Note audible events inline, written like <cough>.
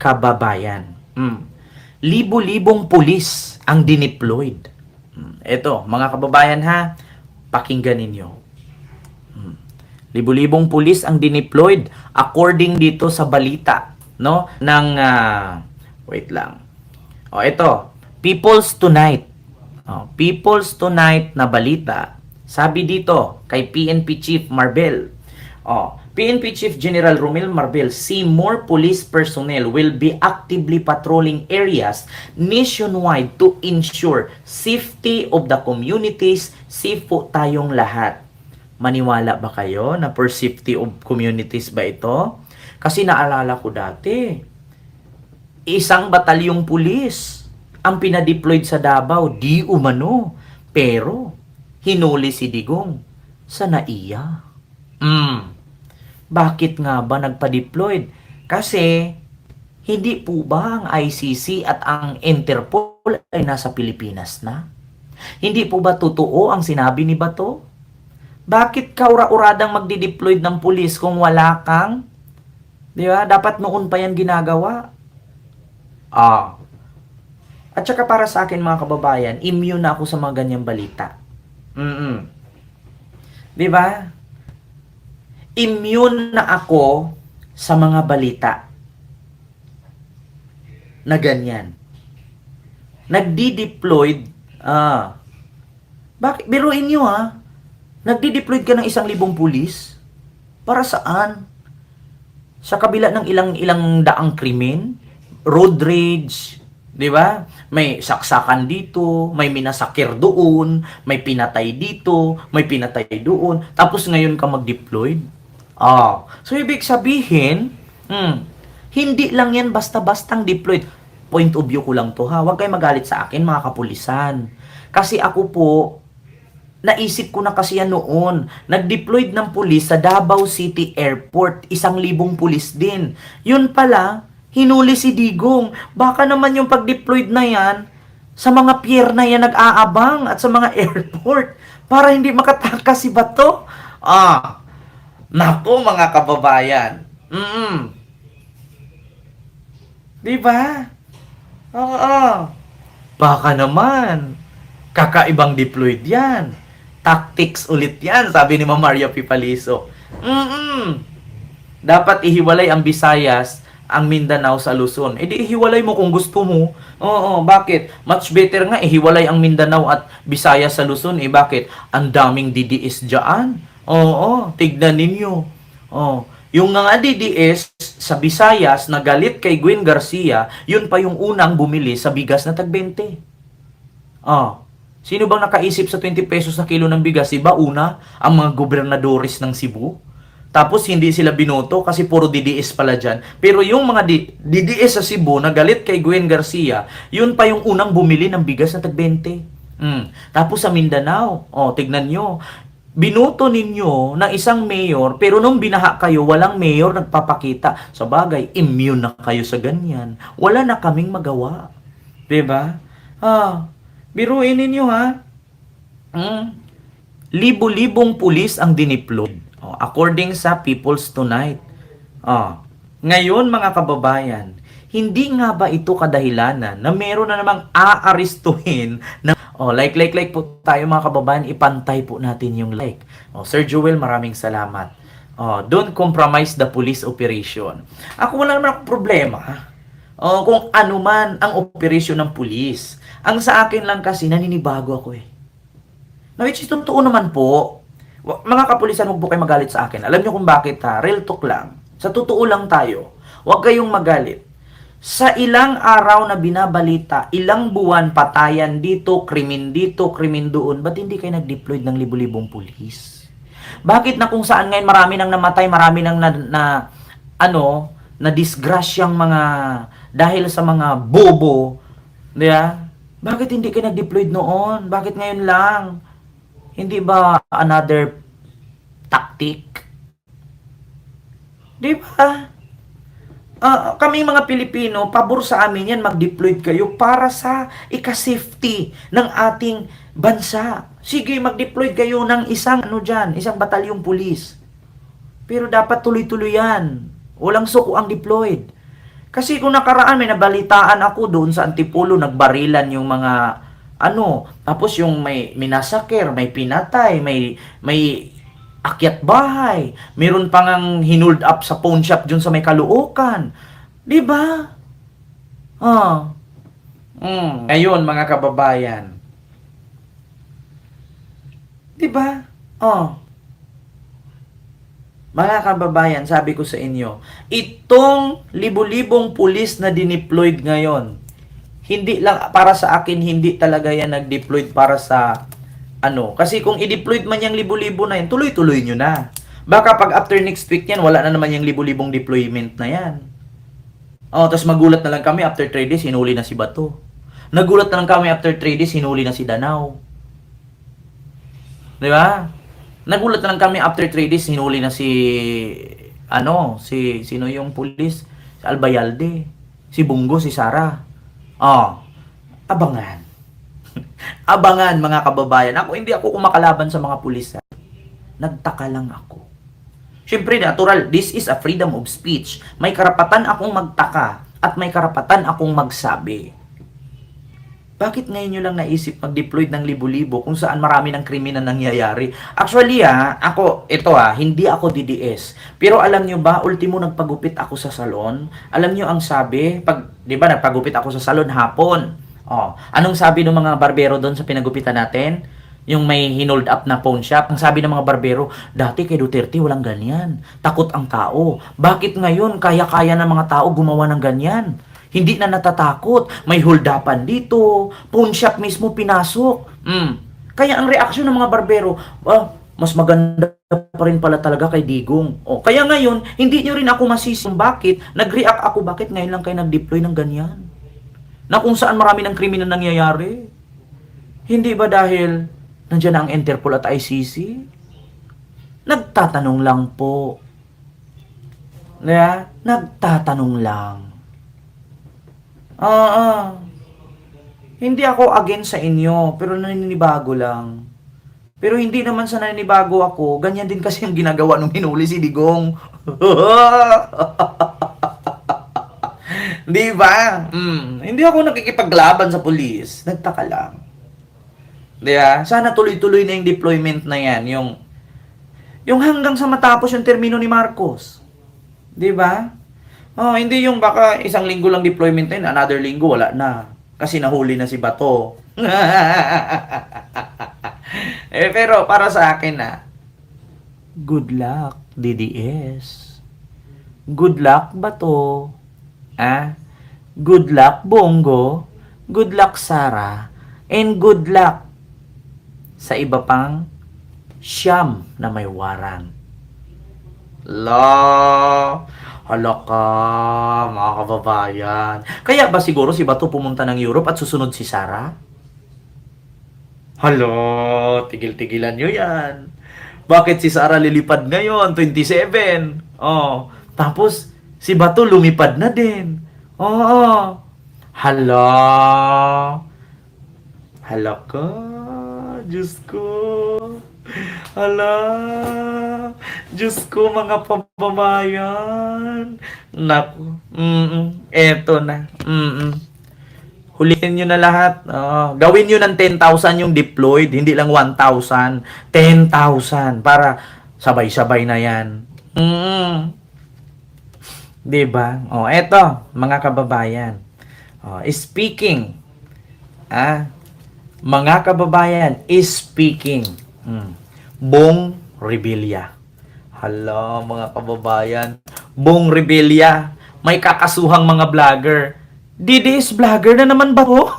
kababayan. Mm. Libo-libong pulis ang dineployed. Mm. Ito, mga kababayan ha, pakinggan ninyo. Mm. Libo-libong pulis ang dineployed according dito sa balita, no? Ng ah, wait lang. O ito, People's Tonight. O, People's Tonight na balita. Sabi dito kay PNP Chief Marbel. O, PNP Chief General Romel Marbel, see more police personnel will be actively patrolling areas nationwide to ensure safety of the communities. Safe po tayong lahat. Maniwala ba kayo na for safety of communities ba ito? Kasi naalala ko dati, isang batalyong pulis ang pinadeployed sa Davao, di umano. Pero, hinuli si Digong sa naiya. Mm. Bakit nga ba nagpa-deployed? Kasi, hindi po ba ang ICC at ang Interpol ay nasa Pilipinas na? Hindi po ba totoo ang sinabi ni Bato? Bakit ka ura-uradang magdi-deployed ng pulis kung wala kang Di ba? Dapat noon pa yan ginagawa. Ah. At saka para sa akin mga kababayan, immune na ako sa mga ganyang balita. Mm Di ba? Immune na ako sa mga balita na ganyan. Nagdi-deployed, ah, bakit, biruin nyo ha, nagdi-deployed ka ng isang libong pulis? Para saan? sa kabila ng ilang ilang daang krimen, road rage, 'di ba? May saksakan dito, may minasakir doon, may pinatay dito, may pinatay doon, tapos ngayon ka mag-deployed. Ah, so ibig sabihin, hmm, hindi lang 'yan basta-bastang deployed. Point of view ko lang to ha. Huwag kayo magalit sa akin mga kapulisan. Kasi ako po, Naisip ko na kasi yan noon. Nag-deployed ng pulis sa Davao City Airport. Isang libong pulis din. Yun pala, hinuli si Digong. Baka naman yung pag-deployed na yan, sa mga pier na yan nag-aabang at sa mga <laughs> airport para hindi makatakas si Bato. Ah, nako mga kababayan. Mm Di ba? Oo. Baka naman. Kakaibang deployed yan. Tactics ulit yan, sabi ni Ma'am Maria Pipaliso. Mm Dapat ihiwalay ang Visayas, ang Mindanao sa Luzon. E di ihiwalay mo kung gusto mo. Oo, bakit? Much better nga ihiwalay ang Mindanao at Visayas sa Luzon. Eh bakit? Ang daming DDS dyan. Oo, tignan ninyo. Oh, yung nga DDS sa Visayas na galit kay Gwen Garcia, yun pa yung unang bumili sa bigas na tag 20. Oh, Sino bang nakaisip sa 20 pesos na kilo ng bigas? Iba una, ang mga gobernadores ng Cebu. Tapos hindi sila binoto kasi puro DDS pala dyan. Pero yung mga DDS sa Cebu na galit kay Gwen Garcia, yun pa yung unang bumili ng bigas na tag 20. Mm. Tapos sa Mindanao, oh, tignan nyo, binoto ninyo ng isang mayor, pero nung binaha kayo, walang mayor nagpapakita. Sa bagay, immune na kayo sa ganyan. Wala na kaming magawa. ba? Ah, Biruin ninyo ha. Hmm? Libo-libong pulis ang diniploid. Oh, according sa People's Tonight. Oh, ngayon mga kababayan, hindi nga ba ito kadahilanan na meron na namang aaristuhin na Oh, like like like po tayo mga kababayan, ipantay po natin yung like. Oh, Sir Joel, maraming salamat. Oh, don't compromise the police operation. Ako wala naman akong problema. Oh, kung ano man ang operasyon ng pulis. Ang sa akin lang kasi, naninibago ako eh. Na which is totoo naman po. Mga kapulisan, huwag po kayo magalit sa akin. Alam niyo kung bakit ha? Real talk lang. Sa totoo lang tayo. Huwag kayong magalit. Sa ilang araw na binabalita, ilang buwan patayan dito, krimen dito, krimen doon, ba't hindi kayo nag-deploy ng libu-libong pulis? Bakit na kung saan ngayon marami nang namatay, marami nang na, na ano, na disgrasyang mga dahil sa mga bobo, di ba? Bakit hindi kayo nag-deployed noon? Bakit ngayon lang? Hindi ba another tactic? Di ba? Ah, kami mga Pilipino, pabor sa amin yan, mag-deployed kayo para sa ika-safety ng ating bansa. Sige, mag-deployed kayo ng isang, ano dyan, isang batalyong pulis. Pero dapat tuloy-tuloy yan. Walang suko ang deployed. Kasi kung nakaraan may nabalitaan ako doon sa Antipolo, nagbarilan yung mga ano, tapos yung may minasaker, may pinatay, may may akyat bahay, meron pang ang hinold up sa pawn shop dun sa may kaluukan. 'Di ba? Ah. Mm. Ngayon, mga kababayan. 'Di ba? Oh. Mga kababayan, sabi ko sa inyo, itong libu-libong pulis na dineployed ngayon, hindi lang, para sa akin, hindi talaga yan nag-deployed para sa, ano, kasi kung i-deployed man yung libu-libo na yan, tuloy-tuloy nyo na. Baka pag after next week yan, wala na naman yung libu-libong deployment na yan. Oh, tapos magulat na lang kami after 3 days, hinuli na si Bato. Nagulat na lang kami after 3 days, hinuli na si Danao. Di ba? Nagulat na lang kami after 3 days, hinuli na si ano, si sino yung pulis? Si Albayalde, si Bungo, si Sara. Oh, abangan. <laughs> abangan mga kababayan. Ako hindi ako kumakalaban sa mga pulis. ha. Nagtaka lang ako. Siyempre, natural, this is a freedom of speech. May karapatan akong magtaka at may karapatan akong magsabi. Bakit ngayon nyo lang naisip mag-deploy ng libo-libo kung saan marami ng krimen na nangyayari? Actually ah, ako, ito ah, hindi ako DDS. Pero alam nyo ba, ultimo nagpagupit ako sa salon. Alam nyo ang sabi, pag, di ba nagpagupit ako sa salon hapon. Oh, anong sabi ng mga barbero doon sa pinagupitan natin? Yung may hinold up na pawn shop. Ang sabi ng mga barbero, dati kay Duterte walang ganyan. Takot ang tao. Bakit ngayon kaya-kaya ng mga tao gumawa ng ganyan? Hindi na natatakot. May holdapan dito. Pawn shop mismo pinasok. Mm. Kaya ang reaksyon ng mga barbero, ah, mas maganda pa rin pala talaga kay Digong. O, kaya ngayon, hindi nyo rin ako masisi kung bakit. Nag-react ako, bakit ngayon lang kayo nag-deploy ng ganyan? Na kung saan marami ng krimen na nangyayari. Hindi ba dahil nandiyan na ang Interpol at ICC? Nagtatanong lang po. Yeah? Nagtatanong lang. Ah, Hindi ako against sa inyo, pero naninibago lang. Pero hindi naman sa naninibago ako, ganyan din kasi yung ginagawa nung hinuli si Digong. <laughs> Di ba? Mm, hindi ako nakikipaglaban sa pulis. Nagtaka lang. Di ba? Sana tuloy-tuloy na yung deployment na yan. Yung, yung hanggang sa matapos yung termino ni Marcos. Di ba? Oh, hindi yung baka isang linggo lang deployment na yun, another linggo wala na. Kasi nahuli na si Bato. <laughs> eh, pero para sa akin na, good luck, DDS. Good luck, Bato. Ah? Good luck, Bongo. Good luck, Sara. And good luck sa iba pang siyam na may warang. La, hala ka, mga kababayan. Kaya ba siguro si Bato pumunta ng Europe at susunod si Sara? Halo, tigil-tigilan nyo yan. Bakit si Sara lilipad ngayon, 27? Oh, tapos si Bato lumipad na din. Oo. Hala. Hala ka. Diyos ko. Hala. Diyos ko, mga pababayan. Naku. Mm Eto na. Mm Hulihin nyo na lahat. Oo. gawin nyo ng 10,000 yung deployed. Hindi lang 1,000. 10,000. Para sabay-sabay na yan. Mm 'Di ba? Oh, eto, mga kababayan. Oh, speaking. Ah, mga kababayan, speaking. Hmm. Bong Rebilla. Hala, mga kababayan. Bong Rebilla. May kakasuhang mga vlogger. DDS vlogger na naman ba ko? <laughs>